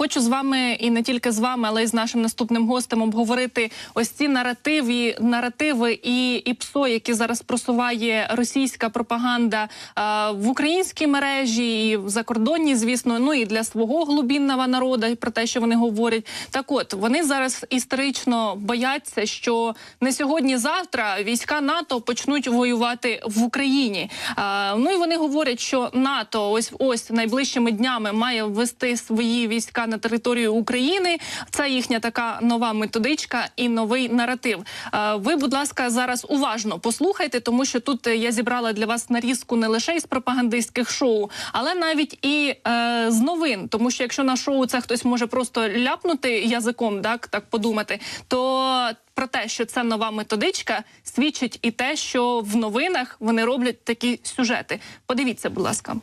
хочу з вами і не тільки з вами, але й з нашим наступним гостем обговорити ось ці наративи, наративи і, і ПСО, які зараз просуває російська пропаганда а, в українській мережі і в закордонній, звісно, ну і для свого глубінного народу і про те, що вони говорять. Так, от вони зараз історично бояться, що не сьогодні-завтра війська НАТО почнуть воювати в Україні. А, ну і вони говорять, що НАТО ось ось найближчими днями має ввести свої війська на територію України. Це їхня така нова методичка і новий наратив. Ви, будь ласка, зараз уважно послухайте, тому що тут е, я зібрала для вас нарізку не лише із пропагандистських шоу, але навіть і е, з новин. Тому що якщо на шоу це хтось може просто ляпнути язиком, так так подумати, то про те, що це нова методичка, свідчить і те, що в новинах вони роблять такі сюжети. Подивіться, будь ласка.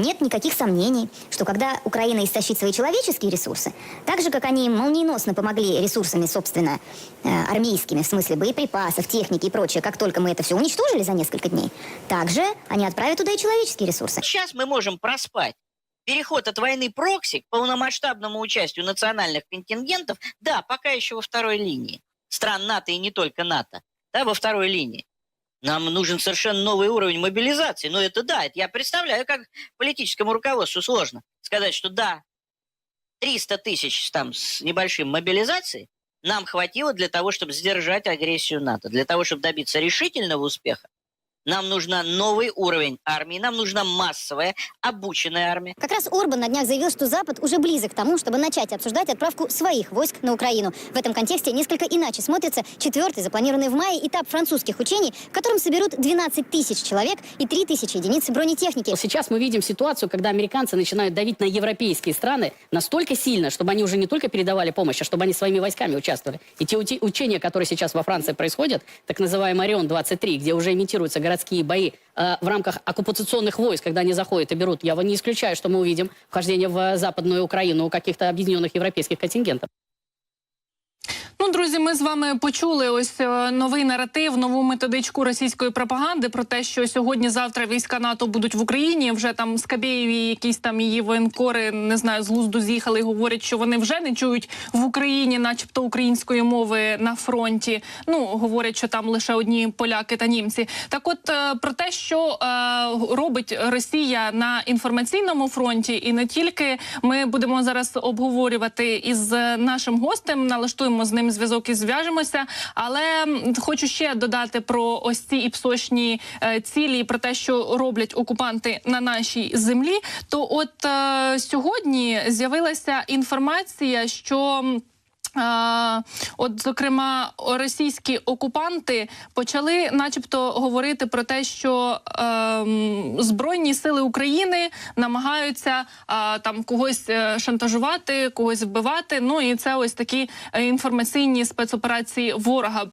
Нет никаких сомнений, что когда Украина истощит свои человеческие ресурсы, так же, как они молниеносно помогли ресурсами, собственно, э, армейскими, в смысле боеприпасов, техники и прочее, как только мы это все уничтожили за несколько дней, также они отправят туда и человеческие ресурсы. Сейчас мы можем проспать переход от войны прокси к полномасштабному участию национальных контингентов, да, пока еще во второй линии. Стран НАТО и не только НАТО, да, во второй линии. Нам нужен совершенно новый уровень мобилизации. Но это да, это я представляю, как политическому руководству сложно сказать, что да, 300 тысяч там с небольшим мобилизации нам хватило для того, чтобы сдержать агрессию НАТО. Для того, чтобы добиться решительного успеха, нам нужен новый уровень армии, нам нужна массовая, обученная армия. Как раз Орбан на днях заявил, что Запад уже близок к тому, чтобы начать обсуждать отправку своих войск на Украину. В этом контексте несколько иначе смотрится четвертый, запланированный в мае, этап французских учений, в котором соберут 12 тысяч человек и 3 тысячи единиц бронетехники. Сейчас мы видим ситуацию, когда американцы начинают давить на европейские страны настолько сильно, чтобы они уже не только передавали помощь, а чтобы они своими войсками участвовали. И те учения, которые сейчас во Франции происходят, так называемый Орион-23, где уже имитируются городские бои э, в рамках оккупационных войск, когда они заходят и берут, я не исключаю, что мы увидим вхождение в э, Западную Украину у каких-то объединенных европейских контингентов. Ну, друзі, ми з вами почули ось е, новий наратив, нову методичку російської пропаганди про те, що сьогодні-завтра війська НАТО будуть в Україні. Вже там Скабєєві, якісь там її воєнкори, не знаю, з глузду з'їхали і говорять, що вони вже не чують в Україні, начебто української мови на фронті. Ну говорять, що там лише одні поляки та німці. Так, от е, про те, що е, робить Росія на інформаційному фронті, і не тільки ми будемо зараз обговорювати із нашим гостем, налаштуємо з ним зв'язок і зв'яжемося. Але хочу ще додати про ось ці іпсочні е, цілі, про те, що роблять окупанти на нашій землі. То от е, сьогодні з'явилася інформація, що. От, зокрема, російські окупанти почали, начебто, говорити про те, що ем, збройні сили України намагаються е, там когось е, шантажувати, когось вбивати. Ну і це ось такі е, інформаційні спецоперації ворога.